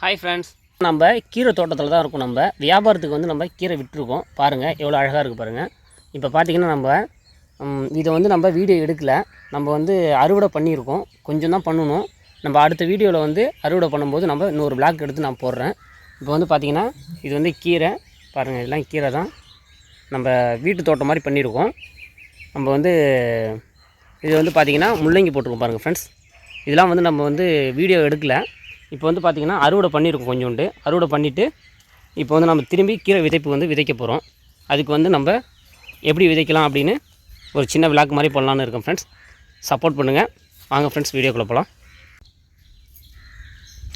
Hi friends நம்ம கீரை தோட்டத்தில் தான் இருக்கோம் நம்ம. வியாபாரத்துக்கு வந்து நம்ம கீரை விட்டுருக்கோம். பாருங்கள் எவ்வளோ அழகாக இருக்குது பாருங்கள் இப்போ பார்த்தீங்கன்னா நம்ம இதை வந்து நம்ம வீடியோ எடுக்கலை. நம்ம வந்து அறுவடை பண்ணியிருக்கோம். கொஞ்சம் தான் பண்ணணும். நம்ம அடுத்த வீடியோவில் வந்து அறுவடை பண்ணும்போது நம்ம இன்னொரு பிளாக் எடுத்து நான் போடுறேன். இப்போ வந்து பார்த்திங்கன்னா இது வந்து கீரை. பாருங்கள் இதெல்லாம் கீரை தான். நம்ம வீட்டு தோட்டம் மாதிரி பண்ணியிருக்கோம். நம்ம வந்து இது வந்து பார்த்திங்கன்னா முள்ளங்கி போட்டிருக்கோம் பாருங்கள் ஃப்ரெண்ட்ஸ் இதெல்லாம் வந்து நம்ம வந்து வீடியோ எடுக்கலை. இப்போ வந்து பார்த்திங்கன்னா அறுவடை பண்ணியிருக்கோம் கொஞ்சோண்டு. அறுவடை பண்ணிவிட்டு இப்போ வந்து நம்ம திரும்பி கீரை விதைப்பு வந்து விதைக்க போகிறோம் அதுக்கு வந்து நம்ம எப்படி விதைக்கலாம் அப்படின்னு ஒரு சின்ன விளாக் மாதிரி பண்ணலான்னு இருக்கோம் ஃப்ரெண்ட்ஸ் சப்போர்ட் பண்ணுங்கள் வாங்க ஃப்ரெண்ட்ஸ் வீடியோக்குள்ளே போகலாம்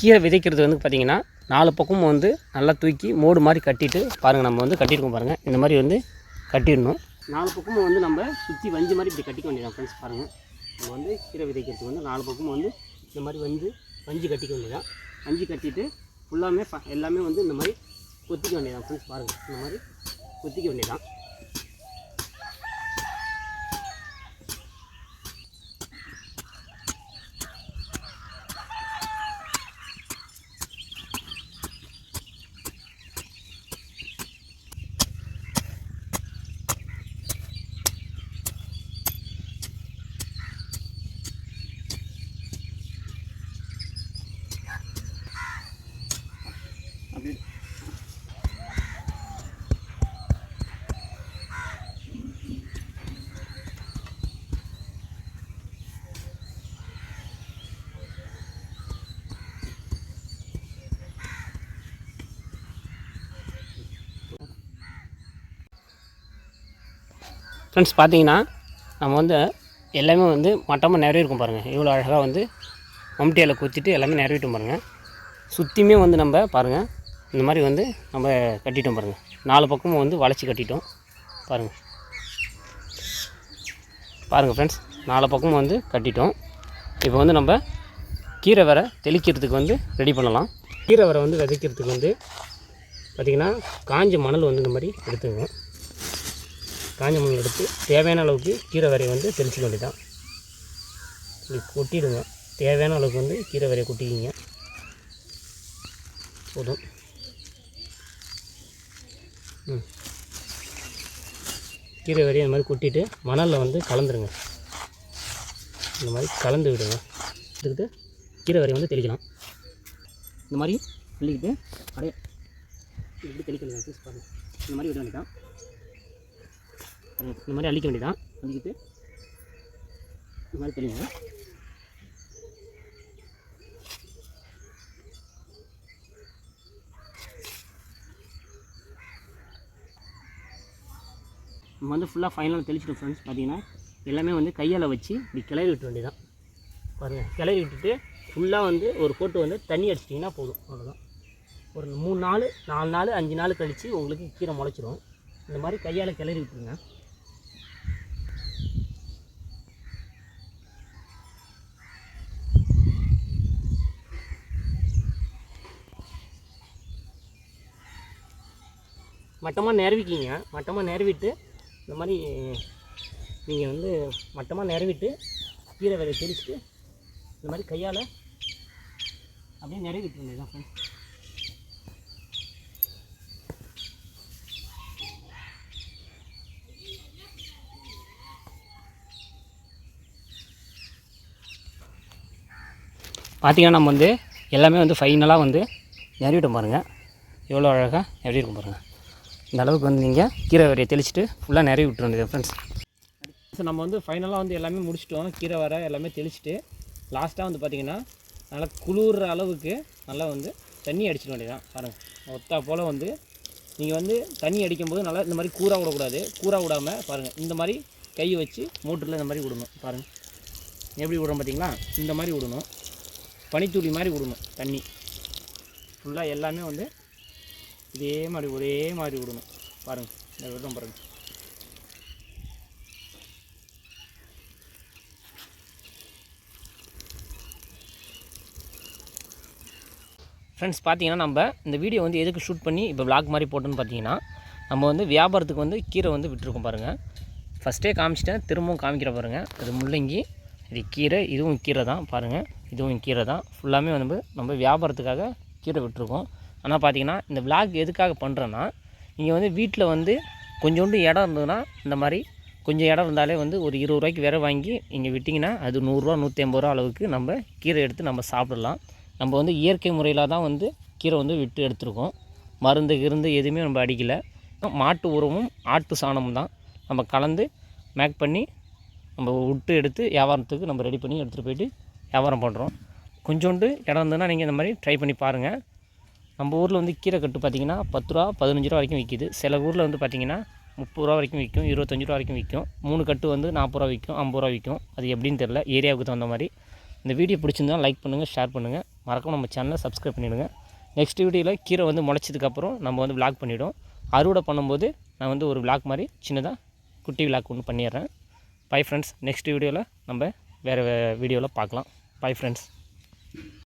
கீரை விதைக்கிறது வந்து பார்த்திங்கன்னா நாலு பக்கமும் வந்து நல்லா தூக்கி மோடு மாதிரி கட்டிட்டு பாருங்கள் நம்ம வந்து கட்டியிருக்கோம் பாருங்கள் இந்த மாதிரி வந்து கட்டிடணும். நாலு பக்கமும் வந்து நம்ம சுற்றி வஞ்சி மாதிரி இப்படி கட்டிக்க வேண்டியதான் ஃப்ரெண்ட்ஸ் பாருங்கள் நம்ம வந்து கீரை விதைக்கிறதுக்கு வந்து நாலு பக்கமும் வந்து இந்த மாதிரி வந்து பஞ்சு கட்டிக்க வேண்டியதான் பஞ்சு கட்டிட்டு ஃபுல்லாமே எல்லாமே வந்து இந்த மாதிரி கொத்திக்க வேண்டியதான் ஃப்ரெண்ட்ஸ் பாருங்கள் இந்த மாதிரி கொத்திக்க வேண்டியதான் ஃப்ரெண்ட்ஸ் பார்த்தீங்கன்னா நம்ம வந்து எல்லாமே வந்து மட்டமாக நிறைய இருக்கும் பாருங்கள் இவ்வளோ அழகாக வந்து மம்டியால் குத்திட்டு எல்லாமே நிறைவேட்டும் பாருங்கள் சுற்றியுமே வந்து நம்ம பாருங்கள் இந்த மாதிரி வந்து நம்ம கட்டிட்டோம் பாருங்கள் நாலு பக்கமும் வந்து வளைச்சி கட்டிட்டோம் பாருங்கள் பாருங்கள் ஃப்ரெண்ட்ஸ் நாலு பக்கமும் வந்து கட்டிட்டோம். இப்போ வந்து நம்ம கீரை வரை தெளிக்கிறதுக்கு வந்து ரெடி பண்ணலாம். கீரை வரை வந்து விதைக்கிறதுக்கு வந்து பார்த்திங்கன்னா காஞ்ச மணல் வந்து இந்த மாதிரி எடுத்துக்கோங்க. காஞ்ச மணல் எடுத்து தேவையான அளவுக்கு கீரை வரையை வந்து தெளிச்சிக்க வேண்டியதான் இப்படி கொட்டிடுங்க. தேவையான அளவுக்கு வந்து கீரை வரையை கொட்டிக்கிங்க. போதும். ம். கீரை வரையை இந்த மாதிரி கொட்டிட்டு மணலில் வந்து கலந்துருங்க. இந்த மாதிரி கலந்து விடுங்க. எடுத்துக்கிட்டு கீரை வரையை வந்து தெளிக்கலாம். இந்த மாதிரி தெளிக்கிட்டு அப்படியே இப்படி தெளிக்கலாம் பாருங்கள் இந்த மாதிரி விட வேண்டியதான் இந்த மாதிரி அழிக்க வேண்டியதான் அழிக்கிட்டு இந்த மாதிரி தெரியுங்க நம்ம வந்து ஃபுல்லாக ஃபைனலாக தெளிச்சிட்டோம் ஃப்ரெண்ட்ஸ் பார்த்தீங்கன்னா எல்லாமே வந்து கையால் வச்சு இப்படி கிளறி விட்ட வேண்டியதான் பாருங்கள் கிளறி விட்டுட்டு ஃபுல்லாக வந்து ஒரு போட்டு வந்து தண்ணி அடிச்சிட்டிங்கன்னா போதும். அவ்வளோதான் ஒரு மூணு நாள் நாலு நாள் அஞ்சு நாள் கழித்து உங்களுக்கு கீரை முளைச்சிரும். இந்த மாதிரி கையால் கிளறி விட்டுருங்க. மட்டமாக நிறவிக்கிங்க மட்டமாக நிறவிட்டு இந்த மாதிரி நீங்கள் வந்து மட்டமாக நிறவிட்டு கீரை விதை தெளிச்சுட்டு இந்த மாதிரி கையால் அப்படியே நிறவிட்டு வேண்டியதான் ஃப்ரெண்ட்ஸ் பார்த்திங்கன்னா நம்ம வந்து எல்லாமே வந்து ஃபைனலாக வந்து நிறுவிட்டோம் பாருங்கள் எவ்வளோ அழகாக எப்படி இருக்கும் பாருங்கள் இந்த அளவுக்கு வந்து நீங்கள் கீரை வரையை தெளிச்சுட்டு ஃபுல்லாக நிறைய விட்டுற வேண்டியது ஃப்ரெண்ட்ஸ் ஸோ நம்ம வந்து ஃபைனலாக வந்து எல்லாமே முடிச்சிட்டோம் கீரை வர எல்லாமே தெளிச்சுட்டு லாஸ்ட்டாக வந்து பார்த்திங்கன்னா நல்லா குளிர்ற அளவுக்கு நல்லா வந்து தண்ணி அடிச்சிட வேண்டியதான் பாருங்கள் ஒத்தா போல் வந்து நீங்கள் வந்து தண்ணி அடிக்கும்போது நல்லா இந்த மாதிரி கூரா விடக்கூடாது. கூரா விடாமல் பாருங்கள் இந்த மாதிரி கையை வச்சு மோட்டரில் இந்த மாதிரி விடணும். பாருங்கள் எப்படி விடுறோம் பார்த்தீங்களா இந்த மாதிரி விடணும். பனித்துளி மாதிரி விடணும் தண்ணி. ஃபுல்லாக எல்லாமே வந்து இதே மாதிரி ஒரே மாதிரி விடணும். பாருங்கள் இந்த விடுறோம் பாருங்கள் ஃப்ரெண்ட்ஸ் பார்த்தீங்கன்னா நம்ம இந்த வீடியோ வந்து எதுக்கு ஷூட் பண்ணி இப்போ விளாக் மாதிரி போட்டோன்னு பார்த்தீங்கன்னா நம்ம வந்து வியாபாரத்துக்கு வந்து கீரை வந்து விட்டுருக்கோம் பாருங்கள் ஃபஸ்ட்டே காமிச்சிட்டேன் திரும்பவும் காமிக்கிற பாருங்கள் இது முள்ளங்கி இது கீரை இதுவும் கீரை தான் பாருங்கள் இதுவும் கீரை தான் ஃபுல்லாமே வந்து நம்ம வியாபாரத்துக்காக கீரை விட்டுருக்கோம். ஆனால் பார்த்தீங்கன்னா இந்த விளாக் எதுக்காக பண்ணுறேன்னா நீங்கள் வந்து வீட்டில் வந்து கொஞ்சோண்டு இடம் இருந்ததுன்னா இந்த மாதிரி கொஞ்சம் இடம் இருந்தாலே வந்து ஒரு இருபது ரூபாய்க்கு விரை வாங்கி இங்கே விட்டிங்கன்னா அது நூறுரூவா நூற்றி ஐம்பது ரூபா அளவுக்கு நம்ம கீரை எடுத்து நம்ம சாப்பிடலாம். நம்ம வந்து இயற்கை முறையில் தான் வந்து கீரை வந்து விட்டு எடுத்துருக்கோம். மருந்து கிருந்து எதுவுமே நம்ம அடிக்கலை. மாட்டு உரமும் ஆட்டு சாணமும் தான். நம்ம கலந்து மேக் பண்ணி நம்ம விட்டு எடுத்து வியாபாரத்துக்கு நம்ம ரெடி பண்ணி எடுத்துகிட்டு போயிட்டு வியாபாரம் பண்ணுறோம் கொஞ்சோண்டு இடம் இருந்ததுன்னா நீங்கள் இந்த மாதிரி ட்ரை பண்ணி பாருங்கள் நம்ம ஊரில் வந்து கீரை கட்டு பார்த்திங்கன்னா பத்து ரூபா பதினஞ்சு ரூபா வரைக்கும் விற்கிது சில ஊரில் வந்து பார்த்திங்கன்னா முப்பது ரூபா வரைக்கும் விற்கும் இருபத்தஞ்சு ரூபா வரைக்கும் விற்கும் மூணு கட்டு வந்து நாற்பது ரூபா விற்கும் ஐம்பது ரூபா விற்கும் அது எப்படின்னு தெரில ஏரியாவுக்கு தகுந்த மாதிரி. இந்த வீடியோ பிடிச்சிருந்தா லைக் பண்ணுங்கள் ஷேர் பண்ணுங்கள் மறக்காம நம்ம சேனலை சப்ஸ்கிரைப் பண்ணிவிடுங்க நெக்ஸ்ட் வீடியோவில் கீரை வந்து முளைச்சதுக்கப்புறம் நம்ம வந்து விளாக் பண்ணிவிடும் அறுவடை பண்ணும்போது நான் வந்து ஒரு விளாக் மாதிரி சின்னதாக குட்டி விளாக் ஒன்று பண்ணிடுறேன். பை ஃப்ரெண்ட்ஸ் நெக்ஸ்ட் வீடியோவில் நம்ம வேறு வீடியோவில் பார்க்கலாம். Bye friends